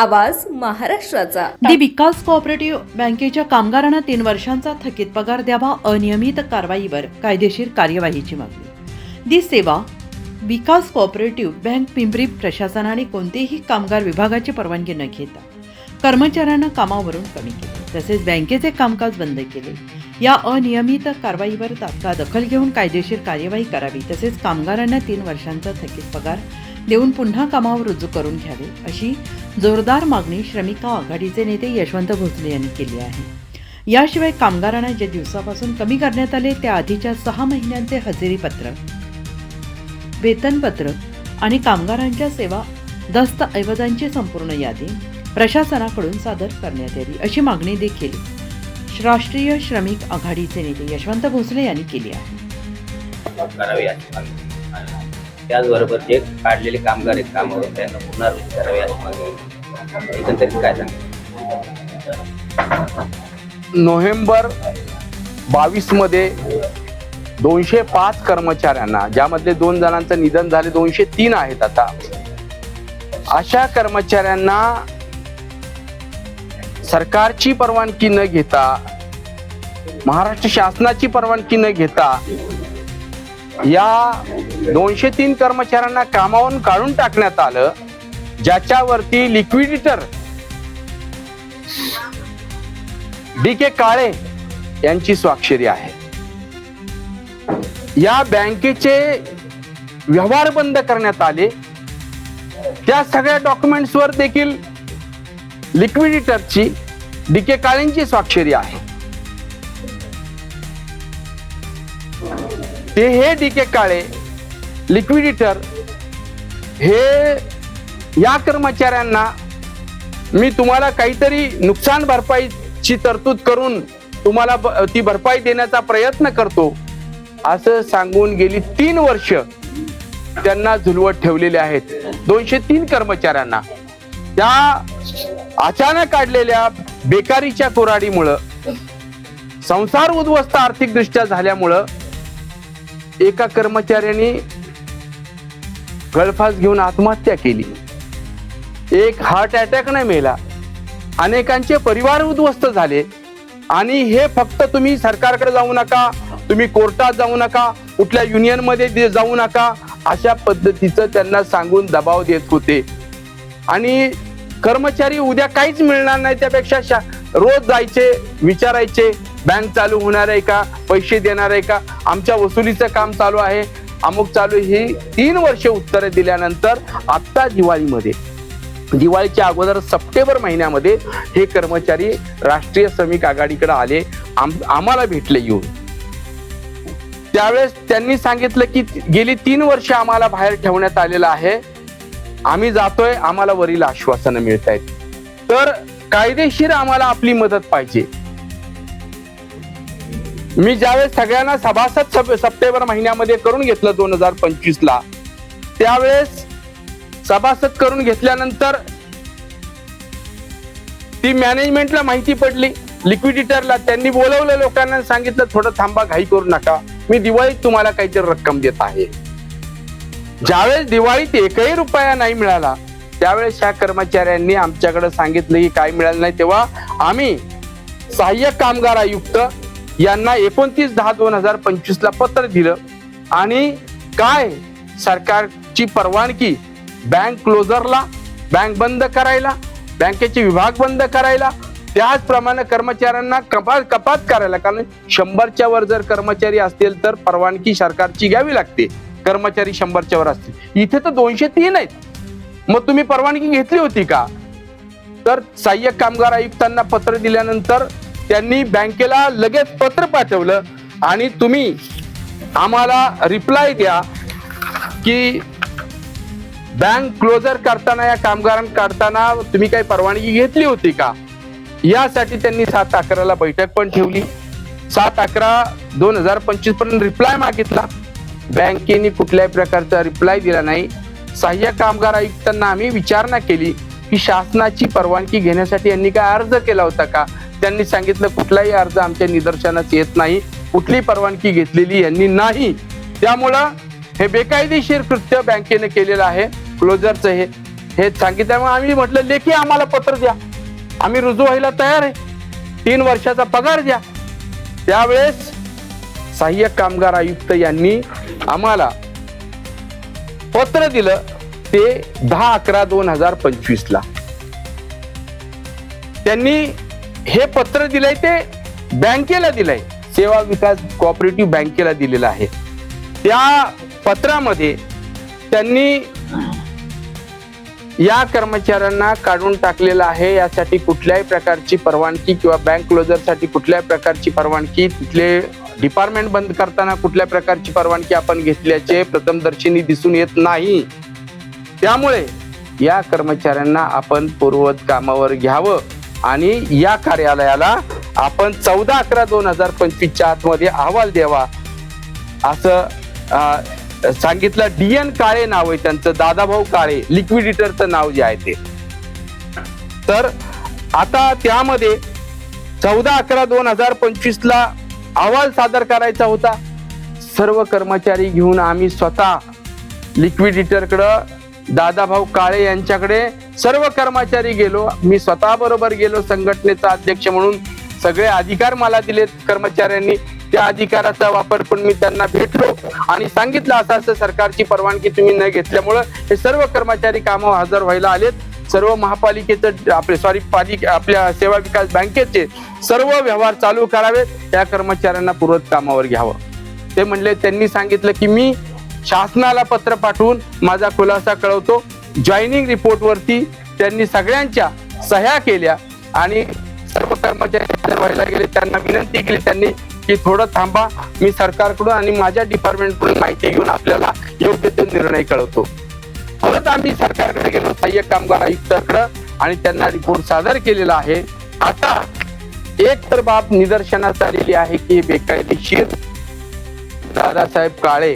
आवाज महाराष्ट्राचा. दी विकास कोऑपरेटिव्ह बँकेच्या कामगारांना तीन वर्षांचा थकीत पगार द्यावा अनियमित कारवाईवर कायदेशीर कार्यवाहीची मागणी. दी सेवा विकास कोऑपरेटिव्ह बँक पिंपरी प्रशासनाने कोणतेही कामगार विभागाची परवानगी न घेता कर्मचाऱ्यांना कामावरून कमी केले. तसेच बँकेचे कामकाज बंद केले. या अनियमित कारवाईवर तात्काळ दखल घेऊन कायदेशीर कार्यवाही करावी. तसेच कामगारांना तीन वर्षांचा थकीत पगार देऊन पुन्हा कामावर रुजू करून घ्यावे अशी जोरदार मागणी श्रमिका आघाडीचे नेते यशवंत भोसले यांनी केली आहे. याशिवाय कामगारांना जे दिवसापासून कमी करण्यात आले त्या आधीच्या सहा महिन्यांचे हजेरीपत्र वेतनपत्र आणि कामगारांच्या सेवा दस्तऐवजांची संपूर्ण यादी प्रशासनाकडून सादर करण्यात यावी अशी मागणी देखील राष्ट्रीय श्रमिक आघाडीचे नेते यशवंत भोसले यांनी केली आहे. त्याचबरोबर जे काढलेले कामगार आहेत कामावर त्यांना पुन्हा रुजू करावे अशी मागणी एकंदरीत काय सांगा नोव्हेंबर बावीसमध्ये दोनशे पाच कर्मचाऱ्यांना ज्यामध्ये दोन जणांचं निधन झाले दोनशे तीन आहेत आता. अशा कर्मचाऱ्यांना सरकारची परवानगी न घेता महाराष्ट्र शासनाची परवानगी न घेता या दोनशे तीन कर्मचाऱ्यांना कामावरून काढून टाकण्यात आलं ज्याच्यावरती लिक्विडिटर डी के काळे यांची स्वाक्षरी आहे. या बँकेचे व्यवहार बंद करण्यात आले. त्या सगळ्या डॉक्युमेंट्सवर देखील लिक्विडिटरची डी के काळेंची स्वाक्षरी आहे. ते हे डी के काळे लिक्विडिटर हे या कर्मचाऱ्यांना मी तुम्हाला काहीतरी नुकसान भरपाईची तरतूद करून तुम्हाला ब- ती भरपाई देण्याचा प्रयत्न करतो असं सांगून गेली तीन वर्ष त्यांना झुलवत ठेवलेले आहेत. दोनशे तीन कर्मचाऱ्यांना. त्या अचानक काढलेल्या बेकारीच्या कोराडीमुळं संसार उद्ध्वस्त आर्थिकदृष्ट्या झाल्यामुळं एका कर्मचाऱ्याने गळफास घेऊन आत्महत्या केली. एक हार्ट अटॅकने मेला. अनेकांचे परिवार उद्ध्वस्त झाले. आणि हे फक्त तुम्ही सरकारकडे जाऊ नका तुम्ही कोर्टात जाऊ नका कुठल्या युनियनमध्ये दे- जाऊ नका अशा पद्धतीचं त्यांना सांगून दबाव देत होते. आणि कर्मचारी उद्या काहीच मिळणार नाही त्यापेक्षा रोज जायचे विचारायचे बँक चालू होणार आहे का? पैसे देणार आहे का? आमच्या वसुलीचं काम चालू आहे. अमुक चालू ही तीन वर्ष उत्तरे दिल्यानंतर आत्ता दिवाळीमध्ये दिवाळीच्या अगोदर सप्टेंबर महिन्यामध्ये हे कर्मचारी राष्ट्रीय श्रमिक आघाडीकडे आले. आम- आम्हाला भेटले येऊन. त्यावेळेस त्यांनी सांगितलं की गेली तीन वर्ष आम्हाला बाहेर ठेवण्यात आलेलं आहे. आम्ही जातोय आम्हाला वरील आश्वासनं मिळत आहेत तर कायदेशीर आम्हाला आपली मदत पाहिजे. मी ज्यावेळेस सगळ्यांना सभासद सप्टेंबर महिन्यामध्ये करून घेतलं दोन हजार पंचवीस ला त्यावेळेस सभासद करून घेतल्यानंतर ती मॅनेजमेंटला माहिती पडली लिक्विडिटरला त्यांनी बोलवलं लोकांना सांगितलं थोडं थांबा घाई करू नका. मी दिवाळीत तुम्हाला काहीतरी रक्कम देत आहे. ज्यावेळेस दिवाळीत एकही रुपया नाही मिळाला त्यावेळेस ह्या कर्मचाऱ्यांनी आमच्याकडे सांगितलं की काय मिळालं नाही. तेव्हा आम्ही सहाय्यक कामगार आयुक्त यांना एकोणतीस दहा दोन हजार पंचवीस ला पत्र दिलं. आणि काय? सरकारची परवानगी. बँक क्लोजरला बँक बंद करायला बँकेचे विभाग बंद करायला त्याचप्रमाणे कर्मचाऱ्यांना कपात कपात करायला. कारण शंभरच्या वर जर कर्मचारी असतील तर परवानगी सरकारची घ्यावी लागते. कर्मचारी शंभरच्या वर असतील. इथे तर दोनशे तीन आहेत. मग तुम्ही परवानगी घेतली होती का? तर सहाय्यक कामगार आयुक्तांना पत्र दिल्यानंतर त्यांनी बँकेला लगेच पत्र पाठवलं आणि तुम्ही आम्हाला रिप्लाय द्या की बँक क्लोजर करताना या कामगारां काढताना तुम्ही काही परवानगी घेतली होती का? यासाठी त्यांनी सात अकराला बैठक पण ठेवली. सात अकरा दोन हजार पंचवीसपर्यंत रिप्लाय मागितला. बँकेने कुठल्याही प्रकारचा रिप्लाय दिला नाही. सहाय्यक कामगार आयुक्तांना आम्ही विचारणा केली की शासनाची परवानगी घेण्यासाठी यांनी काय अर्ज केला होता का? त्यांनी सांगितलं कुठलाही अर्ज आमच्या निदर्शनास येत नाही. कुठली परवानगी घेतलेली यांनी नाही. त्यामुळं हे बेकायदेशीर कृत्य बँकेने केलेलं आहे. क्लोजरचं हे हे सांगितल्यामुळे आम्ही म्हटलं लेखी आम्हाला पत्र द्या. आम्ही रुजू व्हायला तयार आहे. तीन वर्षाचा पगार द्या. त्यावेळेस सहाय्यक कामगार आयुक्त यांनी आम्हाला पत्र दिलं ते दहा अकरा दोन हजार पंचवीस ला त्यांनी हे पत्र दिलंय ते बँकेला दिलंय. सेवा विकास कोऑपरेटिव्ह बँकेला दिलेलं आहे. त्या पत्रामध्ये त्यांनी या कर्मचाऱ्यांना काढून टाकलेलं आहे. यासाठी कुठल्याही प्रकारची परवानगी किंवा बँक क्लोजरसाठी कुठल्याही प्रकारची परवानगी तिथले डिपार्टमेंट बंद करताना कुठल्या प्रकारची परवानगी आपण घेतल्याचे प्रथमदर्शनी दिसून येत नाही. त्यामुळे या कर्मचाऱ्यांना आपण पूर्ववत कामावर घ्यावं. आणि या कार्यालयाला आपण चौदा अकरा दोन हजार पंचवीसच्या आतमध्ये अहवाल द्यावा असं सांगितलं. डी एन काळे नाव आहे त्यांचं दादाभाऊ काळे लिक्विडिटरचं नाव जे आहे ते. तर आता त्यामध्ये चौदा अकरा दोन हजार पंचवीस ला अहवाल सादर करायचा होता. सर्व कर्मचारी घेऊन आम्ही स्वतः लिक्विडिटरकडं दादाभाऊ काळे यांच्याकडे सर्व कर्मचारी गेलो. मी स्वतः बरोबर गेलो संघटनेचा अध्यक्ष म्हणून. सगळे अधिकार मला दिलेत कर्मचाऱ्यांनी. त्या अधिकाराचा वापर पण मी त्यांना भेटलो. आणि सांगितलं असं असं सरकारची परवानगी तुम्ही न घेतल्यामुळं हे सर्व कर्मचारी कामावर हजर व्हायला आलेत. सर्व महापालिकेचं आपले सॉरी पालिके आपल्या सेवा विकास बँकेचे सर्व व्यवहार चालू करावेत. त्या कर्मचाऱ्यांना पूर्वत कामावर घ्यावं. ते म्हणले त्यांनी सांगितलं की मी शासनाला पत्र पाठवून माझा खुलासा कळवतो. जॉईनिंग रिपोर्टवरती त्यांनी सगळ्यांच्या सह्या केल्या आणि सर्व कर्मचारी व्हायला गेले. त्यांना विनंती केली त्यांनी की थोडं थांबा. मी सरकारकडून आणि माझ्या डिपार्टमेंटकडून माहिती घेऊन आपल्याला योग्य तो निर्णय कळवतो. परत आम्ही सरकारकडे गेलो. सहाय्यक कामगार आयुक्ताकडे आणि त्यांना रिपोर्ट सादर केलेला आहे. आता एक तर बाब निदर्शनास आलेली आहे की बेकायदेशीर दादासाहेब काळे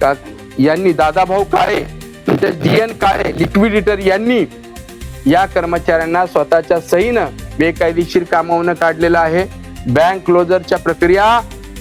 का यांनी Dadabhau Kale D N Kale liquidator यांनी या कर्मचाऱ्यांना स्वतःच्या सहीनं बेकायदेशीर कामावून काढलेलं आहे. बँक क्लोजरच्या प्रक्रिया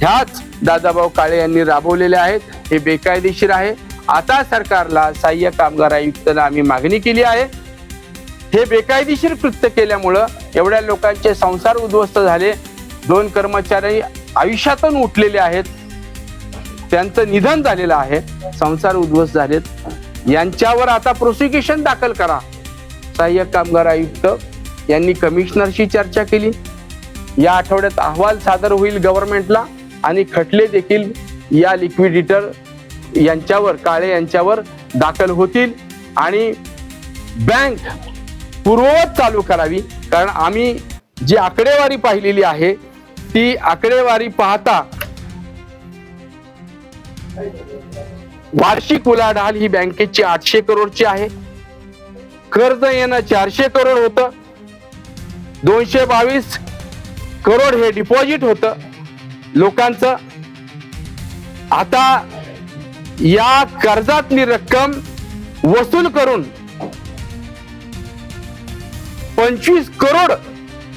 ह्याच दादाभाऊ काळे यांनी राबवलेल्या आहेत. हे बेकायदेशीर आहे. आता सरकारला सहाय्य कामगार आयुक्तांना आम्ही मागणी केली आहे. हे बेकायदेशीर कृत्य केल्यामुळं एवढ्या लोकांचे संसार उद्ध्वस्त झाले. दोन कर्मचारी आयुष्यातून उठलेले आहेत. त्यांचं निधन झालेलं आहे. संसार उद्ध्वस्त झालेत. यांच्यावर आता प्रोसिक्युशन दाखल करा. सहाय्यक कामगार आयुक्त यांनी कमिशनरशी चर्चा केली. या आठवड्यात अहवाल सादर होईल गव्हर्नमेंटला आणि खटले देखील या लिक्विडिटर यांच्यावर काळे यांच्यावर दाखल होतील. आणि बँक पूर्ववत चालू करावी. कारण आम्ही जी आकडेवारी पाहिलेली आहे ती आकडेवारी पाहता वार्षिक उलाढाल ही बँकेची आठशे करोडची आहे. कर्ज येणं चारशे करोड होतं. दोनशे बावीस करोड हे डिपॉझिट होतं. लोकांचं आता या कर्जातली रक्कम वसूल करून पंचवीस करोड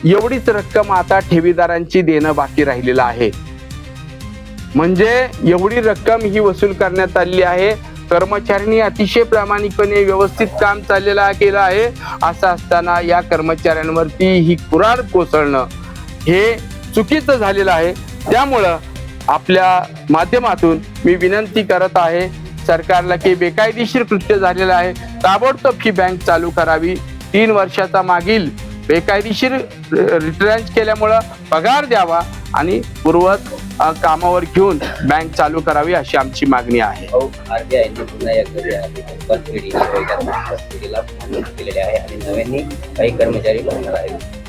एवढीच रक्कम आता ठेवीदारांची देणं बाकी राहिलेलं आहे. म्हणजे एवढी रक्कम ही वसूल करण्यात आलेली आहे. कर्मचाऱ्यांनी अतिशय प्रामाणिकपणे व्यवस्थित काम चाललेलं केलं आहे. असं असताना या कर्मचाऱ्यांवरती ही कुराड कोसळणं हे चुकीचं झालेलं आहे. त्यामुळं आपल्या माध्यमातून मी विनंती करत आहे सरकारला की बेकायदेशीर कृत्य झालेलं आहे. ताबडतोब ही बँक चालू करावी. तीन वर्षाचा मागील बेकायदेशीर रिटर्न केल्यामुळं पगार द्यावा आणि पूर्वत कामावर घेऊन बँक चालू करावी अशी आमची मागणी आहे. नव्याने काही कर्मचारी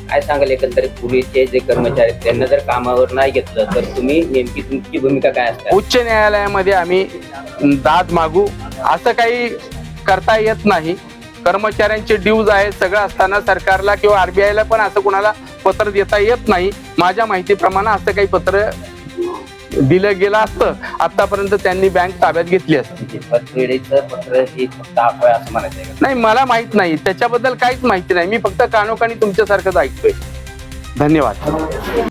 काय सांगाल एकंदरीत पूर्वीचे जे कर्मचारी त्यांना जर कामावर नाही घेतलं तर तुम्ही नेमकी तुमची भूमिका काय असते? उच्च न्यायालयामध्ये आम्ही दाद मागू. असं काही करता येत नाही. कर्मचाऱ्यांचे ड्यूज आहेत सगळं असताना सरकारला किंवा आरबीआयला पण असं कुणाला पत्र देता येत नाही. माझ्या माहितीप्रमाणे असं काही पत्र दिलं गेलं असतं. आतापर्यंत त्यांनी बँक ताब्यात घेतली असती. नाही मला माहीत नाही. त्याच्याबद्दल काहीच माहिती नाही. मी फक्त कानोकानी तुमच्यासारखंच ऐकतोय. धन्यवाद.